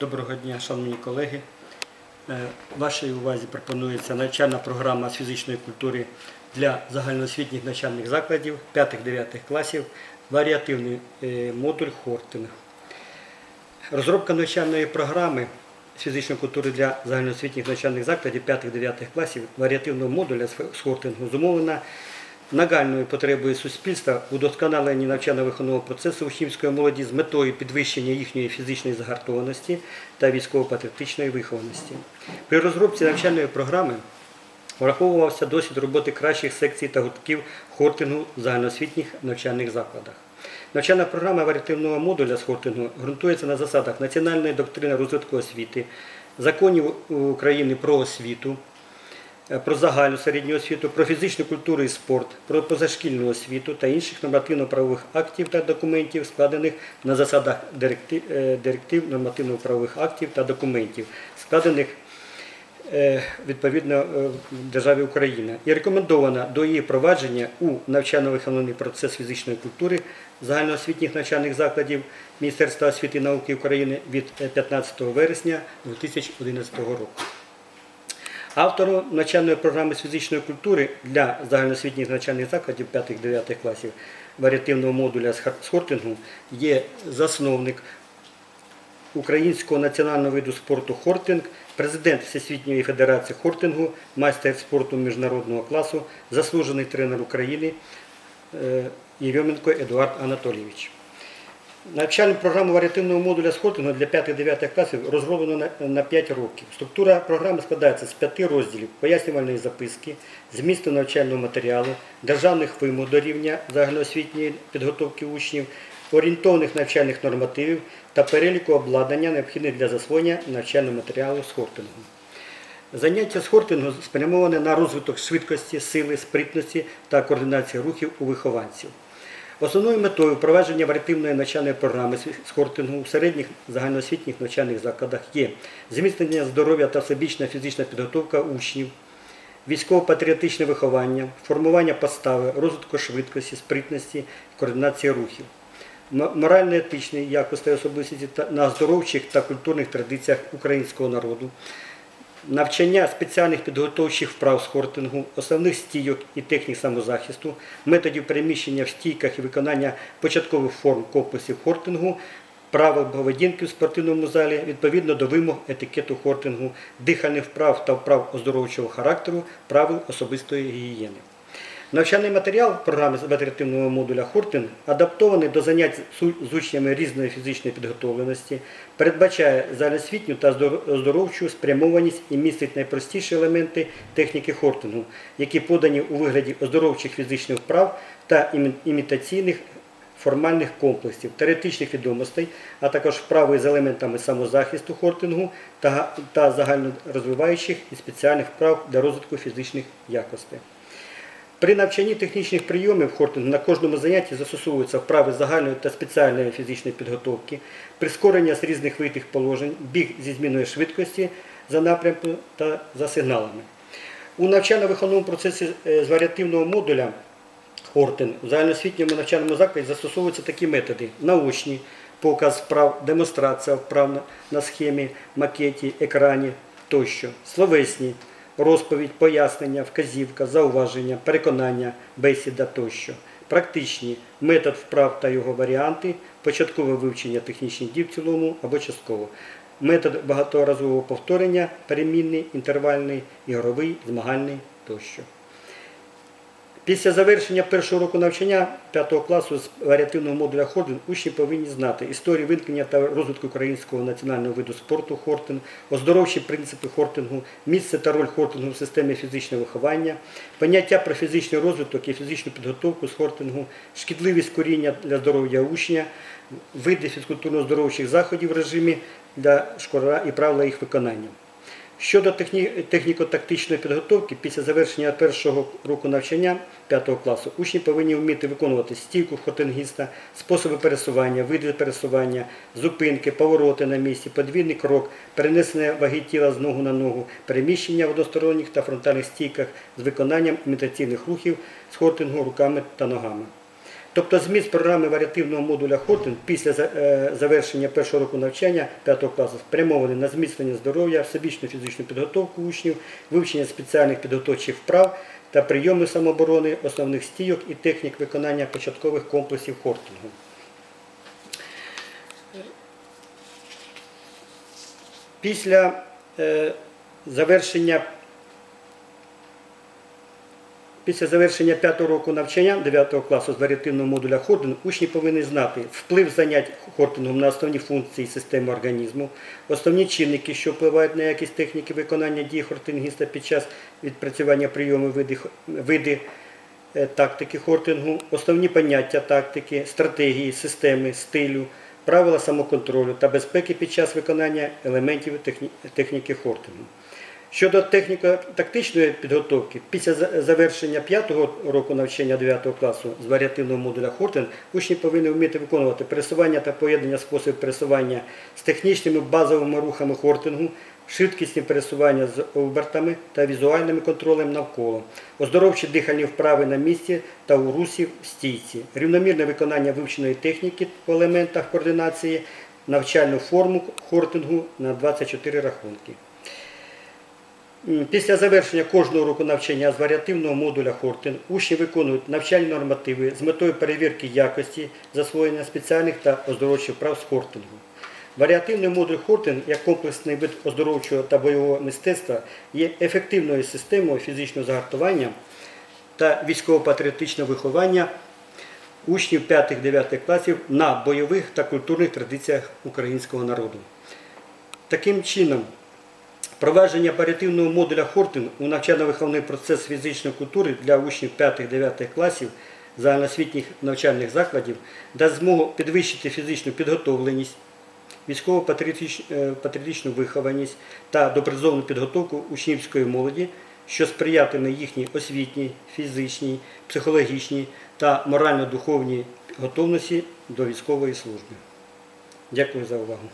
Доброго дня, шановні колеги. Е, Вашій увазі пропонується навчальна програма з фізичної культури для загальноосвітніх навчальних закладів 5-9 класів, варіативний е, модуль Хортинг. Розробка навчальної програми з фізичної культури для загальноосвітніх навчальних закладів 5-9 класів варіативного модуля з хортингу зумовлена нагальною потребою суспільства у навчально-виховного процесу учнівської молоді з метою підвищення їхньої фізичної загартованості та військово-патріотичної вихованості. При розробці навчальної програми враховувався досвід роботи кращих секцій та гуртків хортингу в загальноосвітніх навчальних закладах. Навчальна програма варіативного модуля з хортингу ґрунтується на засадах національної доктрини розвитку освіти, законів України про освіту, про загальну середню освіту, про фізичну культуру і спорт, про позашкільну освіту та інших нормативно-правових актів та документів, складених на засадах директив, е, директив нормативно-правових актів та документів, складених е, відповідно е, державі Україна і рекомендована до її провадження у навчально-виховний процес фізичної культури загальноосвітніх навчальних закладів Міністерства освіти і науки України від е, 15 вересня 2011 року. Автором навчальної програми з фізичної культури для загальноосвітніх навчальних закладів 5-9 класів варіативного модуля з хортингу є засновник Українського національного виду спорту хортинг, президент Всесвітньої федерації хортингу, майстер спорту міжнародного класу, заслужений тренер України е, Єрьоменко Едуард Анатолійович. Навчальну програму варіативного модуля хортингу для 5-9 класів розроблено на- на 5 років. Структура програми складається з 5 розділів пояснювальної записки, змісту навчального матеріалу, державних вимог до рівня загальноосвітньої підготовки учнів, орієнтовних навчальних нормативів та переліку обладнання, необхідних для засвоєння навчального матеріалу з хортингу. Заняття з хортингу спрямоване на розвиток швидкості, сили, спритності та координації рухів у вихованців. Основною метою впровадження варіативної навчальної програми з хортингу у середніх загальноосвітніх навчальних закладах є зміцнення здоров'я та всебічна фізична підготовка учнів, військово-патріотичне виховання, формування постави, розвитку швидкості, спритності, координації рухів, морально-етичної якості особистості на оздоровчих та культурних традиціях українського народу, навчання спеціальних підготовчих вправ з хортингу, основних стійок і технік самозахисту, методів переміщення в стійках і виконання початкових форм комплексів хортингу, правил поведінки в спортивному залі відповідно до вимог етикету хортингу, дихальних вправ та вправ оздоровчого характеру, правил особистої гігієни. Навчальний матеріал програми з варіативного модуля Хортин адаптований до занять з учнями різної фізичної підготовленості, передбачає загальноосвітню та здор- оздоровчу спрямованість і містить найпростіші елементи техніки Хортингу, які подані у вигляді оздоровчих фізичних вправ та імітаційних формальних комплексів, теоретичних відомостей, а також вправи з елементами самозахисту хортингу та загальнорозвиваючих і спеціальних вправ для розвитку фізичних якостей. При навчанні технічних прийомів хортингу на кожному занятті застосовуються вправи загальної та спеціальної фізичної підготовки, прискорення з різних витих положень, біг зі зміною швидкості за напрямком та за сигналами. У навчально-виховному процесі е, з варіативного модуля Хортин у загальноосвітньому навчальному закладі застосовуються такі методи: научні, показ вправ, демонстрація вправ на схемі, макеті, екрані тощо, словесні, розповідь, пояснення, вказівка, зауваження, переконання, бесіда тощо. Практичні метод вправ та його варіанти, початкове вивчення технічних дій в цілому або частково. Метод багаторазового повторення, перемінний, інтервальний, ігровий, змагальний тощо. Після завершення першого року навчання 5 класу з варіативного модуля Хорден учні повинні знати історію виникнення та розвитку українського національного виду спорту Хортинг, оздоровчі принципи Хортингу, місце та роль Хортингу в системі фізичного виховання, поняття про фізичний розвиток і фізичну підготовку з Хортингу, шкідливість коріння для здоров'я учня, види фізкультурно-здоровчих заходів в режимі для школа і правила їх виконання. Щодо техні- техніко-тактичної підготовки, після завершення першого року навчання 5 класу учні повинні вміти виконувати стійку хотингіста, способи пересування, види пересування, зупинки, повороти на місці, подвійний крок, перенесення ваги тіла з ногу на ногу, переміщення в односторонніх та фронтальних стійках з виконанням імітаційних рухів з хортингу руками та ногами. Тобто зміст програми варіативного модуля Хортен після е, завершення першого року навчання 5 класу спрямований на зміцнення здоров'я, всебічну фізичну підготовку учнів, вивчення спеціальних підготовчих вправ та прийоми самооборони, основних стійок і технік виконання початкових комплексів хортингу. Після е, завершення Після завершення п'ятого року навчання 9 класу з варіативного модуля Хорден учні повинні знати вплив занять Хортингом на основні функції системи організму, основні чинники, що впливають на якість техніки виконання дій хортингіста під час відпрацювання прийому види, види е, тактики хортингу, основні поняття тактики, стратегії, системи, стилю, правила самоконтролю та безпеки під час виконання елементів техні- техніки хортингу. Щодо техніко-тактичної підготовки, після за- завершення п'ятого року навчання 9 класу з варіативного модуля Хортен учні повинні вміти виконувати пересування та поєднання способів пересування з технічними базовими рухами хортингу, швидкісні пересування з обертами та візуальним контролем навколо, оздоровчі дихальні вправи на місці та у русі в стійці, рівномірне виконання вивченої техніки по елементах координації, навчальну форму хортингу на 24 рахунки. Після завершення кожного року навчання з варіативного модуля Хортен учні виконують навчальні нормативи з метою перевірки якості засвоєння спеціальних та оздоровчих прав з хортингу. Варіативний модуль Хортен як комплексний вид оздоровчого та бойового мистецтва є ефективною системою фізичного загартування та військово-патріотичного виховання учнів 5-9 класів на бойових та культурних традиціях українського народу. Таким чином, Провадження варіативного модуля Хортин у навчально-виховний процес фізичної культури для учнів 5-9 класів загальноосвітніх навчальних закладів дасть змогу підвищити фізичну підготовленість, військово-патріотичну вихованість та допризовну підготовку учнівської молоді, що сприятиме їхній освітній, фізичній, психологічній та морально-духовній готовності до військової служби. Дякую за увагу.